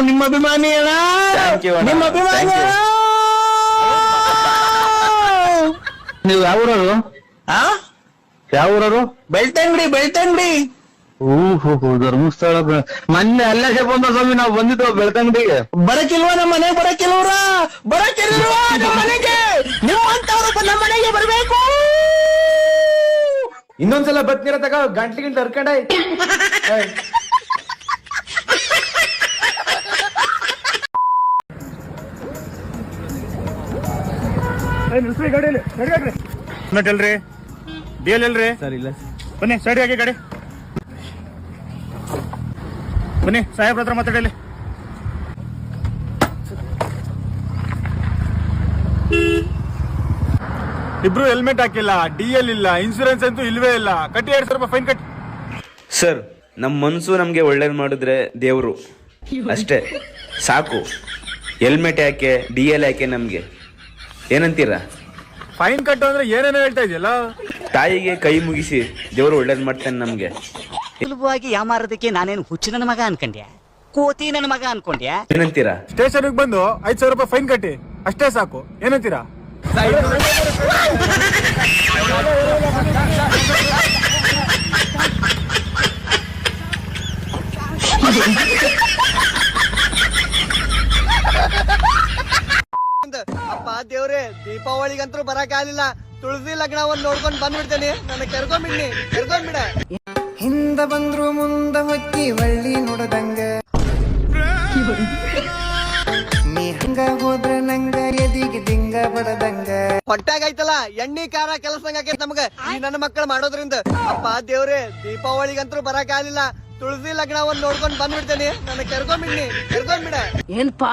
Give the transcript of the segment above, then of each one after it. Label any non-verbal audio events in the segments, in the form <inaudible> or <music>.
ನಾವ್ ನಿಮ್ಮ ಅಭಿಮಾನಿ ಅಣ್ಣ. Thank you ಅಣ್ಣ. ನಿಮ್ಮ ಅಭಿಮಾನಿ Thank you. ನೀವು ಯಾವ ಊರವರು? ಆ? ಯಾವ ಊರವರು? ಬೆಳ್ತಂಗಡಿ ಬೆಳ್ತಂಗಡಿ. ಓಹೋ ಧರ್ಮಸ್ಥಳ ಬ- ಮೊನ್ನೆ ಅಲ್ಲೇ ಬಂದ ಸ್ವಾಮಿ ನಾವು ಬಂದಿದ್ದು ಬೆಳ್ತಂಗಡಿಗೆ? ಬರಕಿಲ್ವಾ ನಮ್ಮ ಮನೆಗೆ ಬರಕಿಲ್ವರ? ಬರಕಿಲ್ವಾ ನಮ್ಮ ಮನೆಗೆ? ನಿಮ್ಮಂತವ್ರು ನಮ್ಮ ಮನೆಗೆ ಬರ್ಬೇಕು. ಇನ್ನೊಂದ್ಸಲ ಬತ್ನಿರ ತಗ ಗಂಟ್ಲಿ ಗಿಂಟ್ ಹರ್ಕೊಂಡ ಎಲ್ರಿ? ಡಿ ಎಲ್ ಎಲ್ರಿ? ಸರ್ ಇಲ್ಲ ಬನ್ನಿ ಸೈಡ್ ಆಗಿ ಗಾಡಿ. ಬನ್ನಿ ಸಾಹೇಬ್ರ ಹತ್ರ ಮಾತಾಡಲಿ. ಇಬ್ರು ಹೆಲ್ಮೆಟ್ ಹಾಕಿಲ್ಲ ಡಿ ಎಲ್ ಇಲ್ಲ ಇನ್ಸೂರೆನ್ಸ್ ಅಂತೂ ಇಲ್ವೇ ಇಲ್ಲ. ಕಟ್ಟಿ ಎರಡ್ ಸ್ವಲ್ಪ ರೂಪಾಯಿ ಫೈನ್ ಕಟ್ ಸರ್ ನಮ್ಮ ಮನಸ್ಸು ನಮಗೆ ಒಳ್ಳೇದು ಮಾಡಿದ್ರೆ ದೇವ್ರು. ಅಷ್ಟೇ ಸಾಕು. ಹೆಲ್ಮೆಟ್ ಯಾಕೆ ಡಿ ಎಲ್ ಯಾಕೆ ನಮಗೆ? ಏನಂತೀರಾ? ಫೈನ್ ಕಟ್ಟು ಅಂದ್ರೆ ಏನೇನೋ ಹೇಳ್ತಾ ಇದೆಯಲ್ಲ? ತಾಯಿಗೆ ಕೈ ಮುಗಿಸಿ ದೇವರು ಒಳ್ಳೇದ್ ಮಾಡ್ತಾನೆ ನಮ್ಗೆ. ಸುಲಭವಾಗಿ ಯಾಮಾರದಕ್ಕೆ ನಾನೇನು ಹುಚ್ಚು ನನ್ನ ಮಗ ಅನ್ಕೊಂಡ್ಯಾ? ಕೋತಿ ನನ್ನ ಮಗ ಅನ್ಕೊಂಡ್ಯಾ? ಏನಂತೀರಾ? ಸ್ಟೇಷನ್ ಬಂದು ಐದ್ ಸಾವಿರ ರೂಪಾಯಿ ಫೈನ್ ಕಟ್ಟಿ ಅಷ್ಟೇ ಸಾಕು. ಏನಂತೀರಾ? <laughs> ದೇವ್ರೆ ದೀಪಾವಳಿಗಂತೂ ಬರಕಾಗಲಿಲ್ಲ ಆಗ್ಲಿಲ್ಲ. ತುಳಸಿ ಲಗ್ನ ಒಂದ್ ನೋಡ್ಕೊಂಡ್ ಬಂದ್ಬಿಡ್ತೇನೆ. ನನ್ನ ಕೆರ್ಕೊಂಬಿಡ್ನಿ ಕರ್ಕೊಂಡ್ಬಿಡ ಹಿಂದ ಬಂದ್ರು ಮುಂದ ಹೊಕ್ಕಿ ಒಳ್ಳಿ ನೋಡದಂಗ. ನೀ ಹಂಗ ಹೋದ್ರ ನಂಗ ಎದಿಗೆ ದಿಂಗ ಬಡದಂಗ. ಹೊಟ್ಟಾಗೈತಲ್ಲ ಎಣ್ಣಿ ಕಾರ ಕೆಲಸ ಆಕೈತ್ ನಮಗ. ಈ ನನ್ನ ಮಕ್ಕಳು ಮಾಡೋದ್ರಿಂದ. ಅಪ್ಪ ದೇವ್ರೆ ದೀಪಾವಳಿಗಂತೂ ಬರಕಾಗಲಿಲ್ಲ ಆಗ್ಲಿಲ್ಲ. ತುಳಸಿ ಲಗ್ನ ಒಂದ್ ನೋಡ್ಕೊಂಡ್ ಬಂದ್ಬಿಡ್ತೇನೆ. ನನ್ನ ಕೆರ್ಕೊಂಬಿಡ್ನಿ ಕರ್ಕೊಂಡ್ಬಿಡ ಏನ್ಪಾ?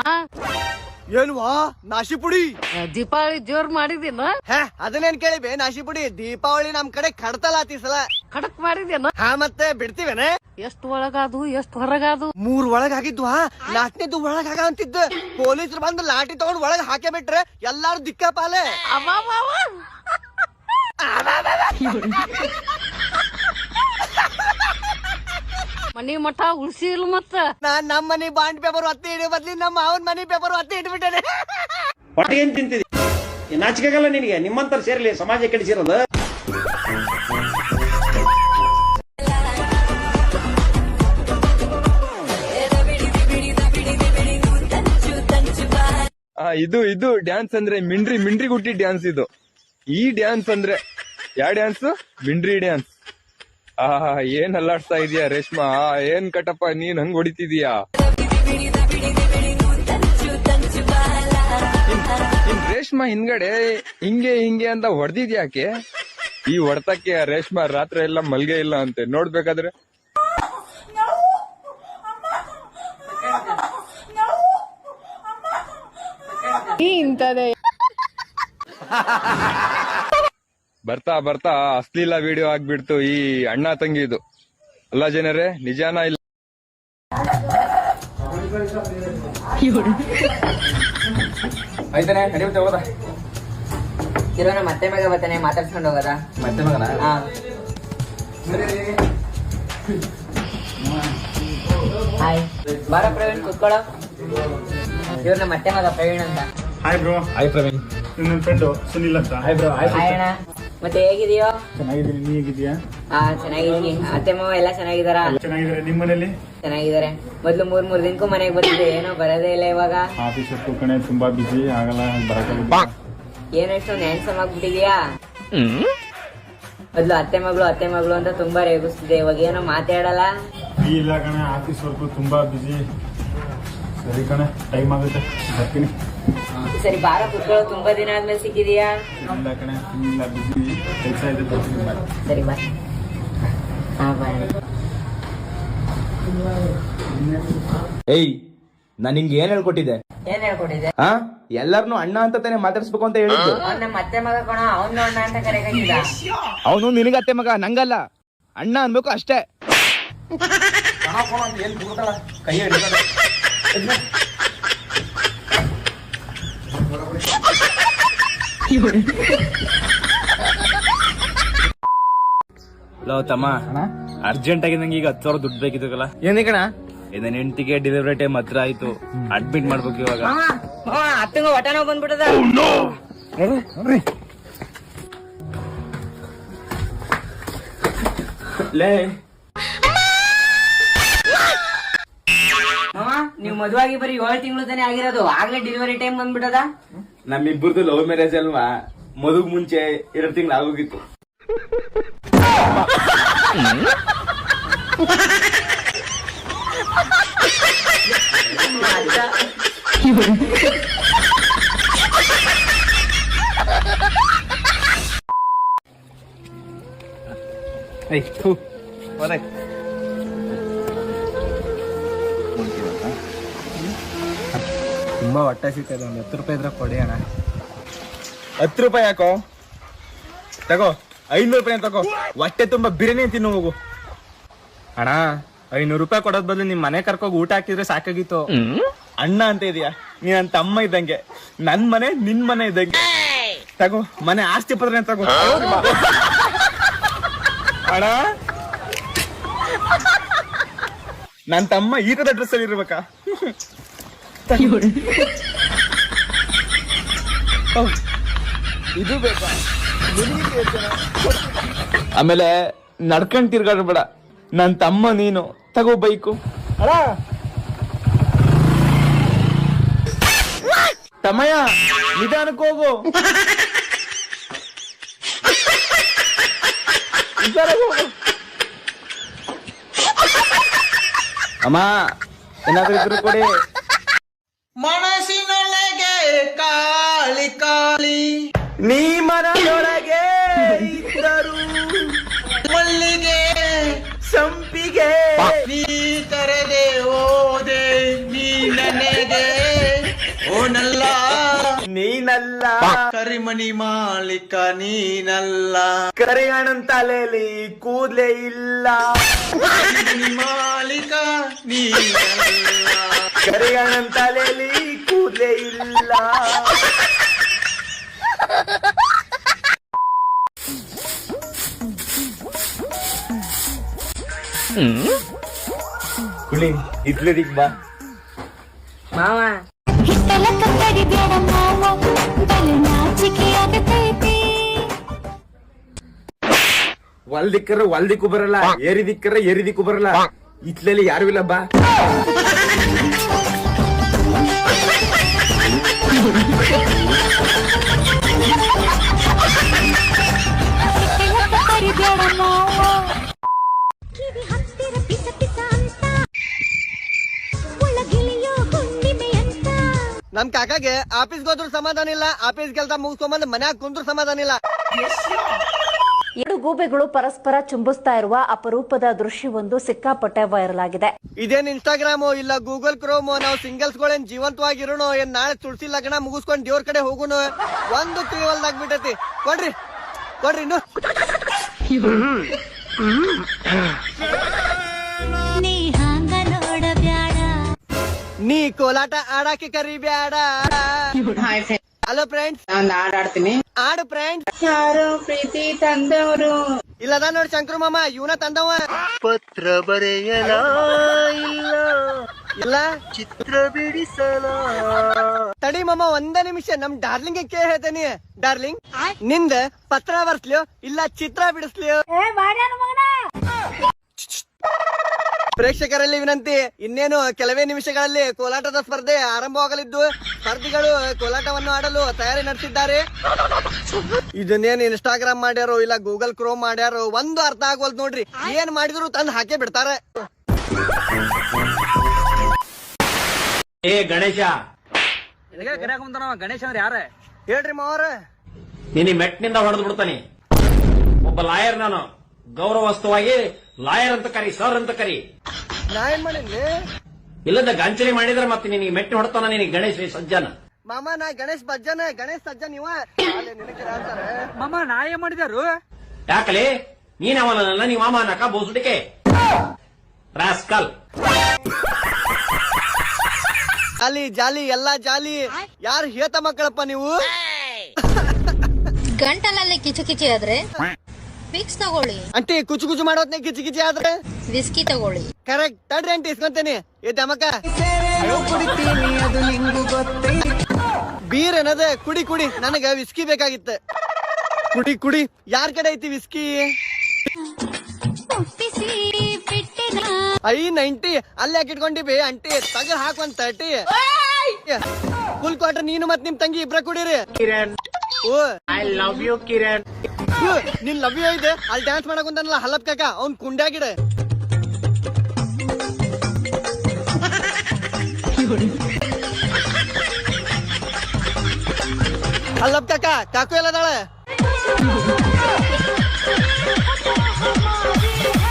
ಏನ್ವಾ? ನಾಶಿ ಪುಡಿ ದೀಪಾವಳಿ ಜೋರ್ ಮಾಡಿದೀನ ಹೇ ಅದನ್ನೇನ್ ಕೇಳಿಬೆ ನಾಶಿ ಪುಡಿ ದೀಪಾವಳಿ ನಮ್ ಕಡೆ ಕಡತಲ್ಲ ಆತಿ ಸಲ. ಖಡಕ್ ಮಾಡಿದೇನ ಹಾ ಮತ್ತೆ ಬಿಡ್ತೀವೇನೆ? ಎಷ್ಟ್ ಒಳಗಾದು ಎಷ್ಟ್ ಹೊರಗಾದು ಮೂರ್ ಒಳಗ್ ಆಗಿದ್ವಾ ನಾಲ್ಕನೇದು ಒಳಗ್ ಅಂತಿದ್ದ. ಪೊಲೀಸರು ಬಂದು ಲಾಠಿ ತಗೊಂಡ್ ಒಳಗ್ ಹಾಕೇ ಬಿಟ್ರೆ ಎಲ್ಲಾರು ದಿಕ್ಕಪಾಲೆ. ಅಬ್ಬಬ್ಬಬ್ಬ. <laughs> ಮನಿ ಮಠ ಉಳ್ಸಿಲ್ ಮತ್ತ. ನಾನ್ ನಮ್ ಮನಿ ಬಾಂಡ್ ಪೇಪರ್ ಒತ್ತಿ ಹಿಡಿಯೋ ಬದ್ಲಿ ನಮ್ಮ ಅವನ್ ಮನಿ ಪೇಪರ್ ಒತ್ತಿ ಇಟ್ಬಿಟ್ಟೆ ಹೊಟ್ಟೆ ಏನ್ ತಿಂತಿದಿ ನಾಚಿಕೆಗಲ್ಲ ನಿನಗೆ ನಿಮ್ಮಂತರ ಸೇರ್ಲಿ ಸಮಾಜ ಕೆಡಿಸಿರೋದು. ಆ ಇದು ಇದು ಡ್ಯಾನ್ಸ್ ಅಂದ್ರೆ ಮಿಂಡ್ರಿ ಮಿಂಡ್ರಿ ಗುಟ್ಟಿ ಡ್ಯಾನ್ಸ್ ಇದು. ಈ ಡ್ಯಾನ್ಸ್ ಅಂದ್ರೆ ಯಾವ ಡ್ಯಾನ್ಸ್ ಮಿಂಡ್ರಿ ಡ್ಯಾನ್ಸ್ ಆ, ಏನ್ ಅಲ್ಲಾಡ್ತಾ ಇದೀಯಾ ರೇಷ್ಮಾ? ಏನ್ ಕಟಪ್ಪ, ನೀನ್ ಹಂಗ್ ಹೊಡಿತಿದೀಯಾ? ರೇಷ್ಮಾ ಹಿಂದ್ಗಡೆ ಹಿಂಗೆ ಹಿಂಗೆ ಅಂತ ಹೊಡೆದಿದ್ಯಾಕೆ ಈ ಹೊಡ್ತಕ್ಕೆ ರೇಷ್ಮಾ ರಾತ್ರಿ ಎಲ್ಲ ಮಲ್ಗೆ ಇಲ್ಲ ಅಂತೆ. ನೋಡ್ಬೇಕಾದ್ರೆ? ಬರ್ತಾ ಬರ್ತಾ ಅಶ್ಲೀಲ ವಿಡಿಯೋ ಆಗ್ಬಿಡ್ತು ಈ ಅಣ್ಣ ತಂಗಿ ಇದು ಅಲ್ಲ ಜನರೇ ನಿಜಾನ ಇಲ್ಲ? ಆಯ್ತಾನೆ ನಡಿಯುತ್ತೆ ಹೋದ ಇರೋನ ಮತ್ತೆ ಮಗ ಬರ್ತಾನೆ ಮಾತಾಡ್ಸ್ಕೊಂಡು ಹೋಗದ? ಮತ್ತೆ ಮಗನ? ಹಾಯ್ ಬಾರ ಪ್ರವೀಣ್ ಕುತ್ಕೊಳ್ಳೋ. ಇವ್ರನ್ನ ಮತ್ತೆ ಮಗ ಪ್ರವೀಣ್ ಅಂತ. Hi bro hi Praveen. ನನ್ನ ಫ್ರೆಂಡು ಸುನಿಲ್ ಅಂತ. ಹಾಯ್ ಬ್ರೋ ಹಾಯ್ ಹಾಯ್ ಅಣ್ಣ. ಮತ್ತೆ ಹೇಗಿದೆಯೋ? ಚೆನ್ನಾಗಿದ್ದೀನಿ ನೀ ಹೇಗಿದ್ಯಾ ಹಾ ಚೆನ್ನಾಗಿದ್ದೀನಿ. ಅತ್ತೆ ಮಾವ ಎಲ್ಲ ಚೆನ್ನಾಗಿದಾರ ಚೆನ್ನಾಗಿದ್ದಾರೆ. ನಿಮ್ಮ ಮನೇಲಿ? ಚೆನ್ನಾಗಿದ್ದಾರೆ. ಮೊದ್ಲು ಮೂರ್ ಮೂರ್ ದಿನಕ್ಕೂ ಮನೆಗೆ ಬರ್ತಿದ್ದೆ ಏನೋ ಬರೋದೇ ಇಲ್ಲ ಇವಾಗ. ಆಫೀಸ್ ಕಣೆ ತುಂಬಾ ಬಿಸಿ ಆಗಲ್ಲ ಬರಕ್ಕಾಗಿಲ್ಲ ಏನೋ ಇಷ್ಟೊಂದು ಹ್ಯಾಂಡ್ಸಮ್ ಆಗ್ಬಿಟ್ಟಿದ್ಯಾ? ಮೊದ್ಲು ಅತ್ತೆ ಮಗಳು ಅತ್ತೆ ಮಗಳು ಅಂತ ತುಂಬಾ ರೇಗಿಸ್ತಿದೆ ಇವಾಗ ಏನೋ ಮಾತಾಡಲ್ಲ? ಇಲ್ಲ ಕಣೆ ಆಫೀಸ್ ವರ್ಕು ತುಂಬಾ ಬಿಸಿ ಸರಿ ಕಣೆ ಟೈಮ್ ಆಗುತ್ತೆ. ಬರ್ತೀನಿ. ಸರಿ ಬಾರ ಕುತ್ಕೊಳ್ಳೋ ತುಂಬಾ ದಿನ ಆದ್ಮೇಲೆ ಸಿಕ್ಕಿದ್ಯಾ? ಸರಿ ಏಯ್ ನಾನು ನಿಂಗೆ ಏನ್ ಹೇಳ್ಕೊಟ್ಟಿದ್ದೆ? ಏನ್ ಹೇಳ್ಕೊಟ್ಟಿದ್ದೆ? ಹಾ? ಎಲ್ಲಾರ್ನು ಅಣ್ಣ ಅಂತ ತಾನೆ ಮಾತಾಡ್ಸ್ಬೇಕು ಅಂತ ಹೇಳಿದ್ದು. ಅವ್ನ ನಮ್ಮ ಅತ್ತೆ ಮಗ ಕಣ ಅವ್ನ ಅಣ್ಣ ಅಂತ ಕರೆಯಕಿಲ್ಲ ಅವನು ನಿನಗತ್ತೆ ಮಗ ನಂಗಲ್ಲ. ಅಣ್ಣ ಅನ್ಬೇಕು ಅಷ್ಟೇ. ಕೈ ಹಿಡ್ಕೊಂಡು ಲೋ ತಮ್ಮ. ಅರ್ಜೆಂಟ್ ಆಗಿ ನಂಗೆ ಈಗ ಹತ್ತು ಸಾವಿರ ದುಡ್ಡು ಬೇಕಿದ್ದಲ್ಲ ಏನೇ ಕಣ? ಇದನ್ನ ಹೆಂಡತಿಗೆ ಡೆಲಿವರಿ ಟೈಮ್ ಹತ್ರ ಆಯ್ತು. ಅಡ್ಮಿಟ್ ಮಾಡ್ಬೇಕು ಇವಾಗ. ಅತ್ತಂಗ ಹೊಟ್ಟೆ ನೋವು ಬಂದ್ಬಿಟ್ಟದ. ಲೇ ನೀವ್ ಮದುವಾಗಿ ಬರೀ ಏಳು ತಿಂಗಳು ತಾನೇ ಆಗಿರೋದು ಆಗ್ಲೇ ಡೆಲಿವರಿ ಟೈಮ್ ಬಂದ್ಬಿಟ್ಟದ ನಮ್ಮಿಬ್ಬರದು ಲವ್ ಮ್ಯಾರೇಜ್ ಅಲ್ವಾ? ಮದುಗ್ ಮುಂಚೆ ಎರಡು ತಿಂಗಳು ಆಗೋಗಿತ್ತು. ತುಂಬಾ ಹೊಟ್ಟೆ ಸಿಗ್ತದೆ ಒಂದು ಹತ್ತು ರೂಪಾಯಿ ಇದ್ರೆ ಕೊಡಿ ಅಣ್ಣ. ಹತ್ತು ರೂಪಾಯಿ ಯಾಕೋ ತಗೋ, ಐನೂರು ರೂಪಾಯಿ ತಗೋ. ಹೊಟ್ಟೆ ತುಂಬಾ ಬಿರಿಯಾನಿ ತಿನ್ನು ಹೋಗು ಅಣ್ಣ, ಐನೂರು ರೂಪಾಯಿ ಕೊಡೋದ್ ಬದಲು ನಿಮ್ ಮನೆ ಕರ್ಕೋಗಿ ಊಟ ಹಾಕಿದ್ರೆ ಸಾಕಾಗಿತ್ತು. ಅಣ್ಣ ಅಂತ ಇದೀಯಾ? ನೀ ನನ್ ತಮ್ಮ ಇದ್ದಂಗೆ. ನನ್ ಮನೆ, ನಿನ್ ಮನೆ ಇದ್ದಂಗೆ. ತಗೋ, ಮನೆ ಆಸ್ತಿ ಪತ್ರ ತಗೋ. ಅಣ್ಣ, ನನ್ ತಮ್ಮ ಈ ತರ ಡ್ರೆಸ್ ಅಲ್ಲಿ ಇರ್ಬೇಕಾ? ಇದು ಬೇಕಾ? ಆಮೇಲೆ ನಡ್ಕೊಂಡ್ ತಿರ್ಗಾಡ್ಬೇಡ ನನ್ ತಮ್ಮ ನೀನು ತಗೋ ಬೈಕು ಅಲ್ಲ ತಮ್ಮಯ್ಯ ನಿಧಾನಕ್ಕೆ ಹೋಗು. ನಿಧಾನಕ್ಕೆ ಹೋಗು. ಅಮ್ಮ ಏನಾದ್ರೂ ಇದ್ರು ಕೊಡಿ. ಮನಸ್ಸಿನೊಳಗೆ ಕಾಳಿ ಕಾಳಿ. ನೀ ಮನದೊಳಗೆ ಇದ್ದರು ಮಲ್ಲಿಗೆ ಸಂಪಿಗೆ ನೀ ತರದೆ ಓದೆ ನೀ ನನಗೆ. ಓನಲ್ಲ ನೀನಲ್ಲ. ಕರಿಮಣಿ ಮಾಲೀಕ ನೀನಲ್ಲ. ಕರೆಯಣನ್ ತಲೆಯಲ್ಲಿ ಕೂದಲೇ ಇಲ್ಲ. ಕರಿಮಣಿ ಮಾಲೀಕ ನೀನಲ್ಲ. ಕರೆಯಣನ್ ತಲೆಯಲ್ಲಿ ಕೂದ್ಲೇ ಇಲ್ಲ. ಕುಳಿ ಇದ್ಲದಿಗ್ ಬಾ. ಮಾವ. ಹೊಲ್ದಿಕ್ಕರ ಹೊಲ್ದಿಕ್ಕೂ ಬರಲ್ಲ ಏರಿದಿಕ್ಕರ ಏರಿದಿಕ್ಕೂ ಬರಲ್ಲ. ಇತ್ಲಲ್ಲಿ ಯಾರು ಇಲ್ಲ ಬಾ. ನಮ್ ಕಾಕಾಗೆ ಆಫೀಸ್ಗೆ ಹೋದ್ರು ಸಮಾಧಾನ ಇಲ್ಲ ಆಫೀಸ್ ಕೆಲಸ ಮುಗಿಸ್ಕೊಂಬಂದ್ ಮನ್ಯಾಗ ಕುಂದ್ರು ಸಮಾಧಾನ ಇಲ್ಲ. ಎರಡು ಗೂಬೆಗಳು ಪರಸ್ಪರ ಚುಂಬಿಸ್ತಾ ಇರುವ ಅಪರೂಪದ ದೃಶ್ಯವೊಂದು ಸಿಕ್ಕಾಪಟ್ಟೆ ವೈರಲ್ ಆಗಿದೆ. ಇದೇನ್ ಇನ್ಸ್ಟಾಗ್ರಾಮ್ ಇಲ್ಲ ಗೂಗಲ್ ಕ್ರೋಮ್ ನಾವು ಸಿಂಗಲ್ಸ್ ಗಳೇನ್ ಜೀವಂತವಾಗಿರೋಣ ಏನ್ ನಾಳೆ ತುಳಸಿ ಲಗ್ನ ಮುಗಿಸ್ಕೊಂಡು ದೇವ್ರ ಕಡೆ ಹೋಗೋಣ ಒಂದು ತಿಳಿವಲ್ದಾಗ್ಬಿಟ್ಟೈತಿ ಕೊಡ್ರಿ ಕೊಡ್ರಿ ಇನ್ನು. ನೀ ಕೋಲಾಟ ಆಡಾಕೆ ಕರಿಬ್ಯಾಡ. ಹಲೋ ಫ್ರೆಂಡ್ಸ್ ನಾನು ಆಡಾಡ್ತೀನಿ ಆಡ್ತೀನಿ ಆಡು ಫ್ರೆಂಡ್ಸ್ ಯಾರು ಪ್ರೀತಿ ತಂದವರು. ಇಲ್ಲದ ನೋಡಿ ಶಂಕರು ಮಾಮ ಇವನ ತಂದವ. ಪತ್ರ ಬರೆಯಲ ಇಲ್ಲ? ಇಲ್ಲ? ಚಿತ್ರ ಬಿಡಿಸಲ? ತಡಿ ಮಾಮ ಒಂದ ನಿಮಿಷ. ನಮ್ ಡಾರ್ಲಿಂಗ್ ಕೇ ಹೇಳ್ತೇನಿ. ಡಾರ್ಲಿಂಗ್ನಿಂದ ಪತ್ರ ಬರ್ಸ್ಲಿಯೋ ಇಲ್ಲ ಚಿತ್ರ ಬಿಡಿಸ್ಲಿಯೋ? ಪ್ರೇಕ್ಷಕರಲ್ಲಿ ವಿನಂತಿ ಇನ್ನೇನು ಕೆಲವೇ ನಿಮಿಷಗಳಲ್ಲಿ ಕೋಲಾಟದ ಸ್ಪರ್ಧೆ ಆರಂಭವಾಗಲಿದ್ದು ಸ್ಪರ್ಧಿಗಳು ಕೋಲಾಟವನ್ನು ಆಡಲು ತಯಾರಿ ನಡೆಸಿದ್ದಾರೆ. ಇದನ್ನೇನ್ ಇನ್ಸ್ಟಾಗ್ರಾಮ್ ಮಾಡ್ಯಾರೋ ಇಲ್ಲ ಗೂಗಲ್ ಕ್ರೋಮ್ ಮಾಡ್ಯಾರೋ ಒಂದು ಅರ್ಥ ಆಗೋಲ್ ನೋಡ್ರಿ. ಏನ್ ಮಾಡಿದ್ರು ತಂದು ಹಾಕೇ ಬಿಡ್ತಾರೆ. ಏ ಗಣೇಶ. ಗಣೇಶ ಅಂದ್ರೆ ಯಾರ? ಹೇಳ್ರಿ ಮಾವರ. ನಿನ್ನ ಮೆಟ್ನಿಂದ ಹೊಡೆದು ಬಿಡ್ತಾನೆ. ಒಬ್ಬ ಲಾಯರ್ ನಾನು. ಗೌರವಸ್ಥವಾಗಿ ಲಾಯರ್ ಅಂತ ಕರಿ ಸರ್ ಅಂತ ಕರಿ. ನಾ ಏನ್ ಇಲ್ಲದ ಗಾಂಚಲಿ ಮಾಡಿದ್ರೆ ಮತ್ತೆ ನಿನಗೆ ಮೆಟ್ಟಿ ಹೊಡ್ತಾನ ನಿನಗೆ ಗಣೇಶ್ ಸಜ್ಜನ? ಮಾಮ ನಾ ಗಣೇಶ್ ಬಜ್ಜನ ಗಣೇಶ್ ಸಜ್ಜನ ಇವ. ಅಲ್ಲೇ ನಿನಗೆ ಹೇಳ್ತಾರೆ ಮಾಮ ನಾ ಏನ್ ಮಾಡಿದಾರು ಯಾಕಲೆ? ನೀನ್ ಅವನಲ್ಲ ನೀವ್ ಮಾಮ ನಕ ಬೋಸುಡಿಕೆ. ರಾಸ್ಕಲ್. ಅಲ್ಲಿ ಜಾಲಿ ಎಲ್ಲಾ ಜಾಲಿ. ಯಾರು ಹೇತ ಮಕ್ಕಳಪ್ಪ ನೀವು? ಗಂಟಲಲ್ಲಿ ಕಿಚು ಕಿಚಿ ಆದ್ರೆ ಫಿಕ್ಸ್ ತಗೊಳ್ಳಿ. ಅಂಟಿ ಕುಚು ಕುಚು ಮಾಡೋತ್ನೆ ಕಿಚಿ ಕಿಚಿ ಆದ್ರೆ? ವಿಸ್ಕಿ ತಗೊಳ್ಳಿ. ಕರೆಕ್ಟ್ ತಡ್ರಿ ಅಂಟಿ ಇಸ್ಕೊಂತೇನೆ. ಈ ದಮಕ. ಬೀರ್ ಏನದ ಕುಡಿ ಕುಡಿ ನನಗ ವಿಸ್ಕಿ ಬೇಕಾಗಿತ್ತ. ಕುಡಿ ಕುಡಿ ಯಾರ್ ಕಡೆ ಐತಿ ವಿಸ್ಕಿ ಐ ನೈಂಟಿ ಅಲ್ಲಿ ಯಾಕೆ ಇಟ್ಕೊಂಡಿವಿ ಅಂಟಿ. ತಗ ಹಾಕೊಂಡ್ ತರ್ಟಿ ಫುಲ್ ಕ್ವಾರ್ಟರ್ ನೀನು ಮತ್ ನಿಮ್ ತಂಗಿ ಇಬ್ರ ಕುಡೀರಿ. ಐ ಲವ್ ಯು ಕಿರಣ್ ನಿನ್ ಲವ್ ಯು ಇದೆ ಅಲ್ಲಿ ಡ್ಯಾನ್ಸ್ ಮಾಡಕ್ ಹಲಪ್ ಹಲ್ಲಪ್ ಕಾಕ ಅವ್ನ್ ಕುಂಡ್ಯಾಗಿಡ. ಹಲ್ಲಪ್ ಕಾಕ ಕಾಕು ಎಲ್ಲದಾಳೆ?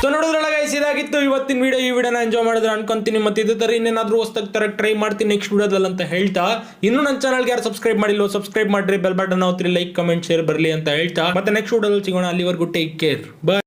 ಸೊ ನೋಡಿದ್ರಲ್ಲ ಗೈಸ್ ಇದಾಗಿತ್ತು ಇವತ್ತಿನ ವಿಡಿಯೋ ಈ ವಿಡಿಯೋನ ಎಂಜಾಯ್ ಮಾಡಿದ್ರೆ ಅನ್ಕೊಂತೀನಿ. ಮತ್ತೆ ಇದೇ ಥರ ಇನ್ನೇನಾದ್ರೂ ಹೊಸ್ತಾಗ ತರ ಟ್ರೈ ಮಾಡ್ತೀನಿ ನೆಕ್ಸ್ಟ್ ವಿಡಿಯೋದಲ್ಲಿ ಅಂತ ಹೇಳ್ತಾ. ಇನ್ನೂ ನನ್ನ ಚಾನಲ್ಗೆ ಯಾರು ಸಬ್ಸ್ಕ್ರೈಬ್ ಮಾಡಿಲ್ಲ ಸಬ್ಸ್ಕ್ರೈಬ್ ಮಾಡ್ರಿ. ಬೆಲ್ ಬಟನ್ ಅವತ್ರಿ ಲೈಕ್ ಕಮೆಂಟ್ ಶೇರ್ ಬರಲಿ ಅಂತ ಹೇಳ್ತಾ. ಮತ್ತೆ ನೆಕ್ಸ್ಟ್ ವಿಡಿಯೋದಲ್ಲಿ ಸಿಗೋಣ. ಅಲ್ಲಿವರೆಗೂ ಟೇಕ್ ಕೇರ್ ಬಾಯ್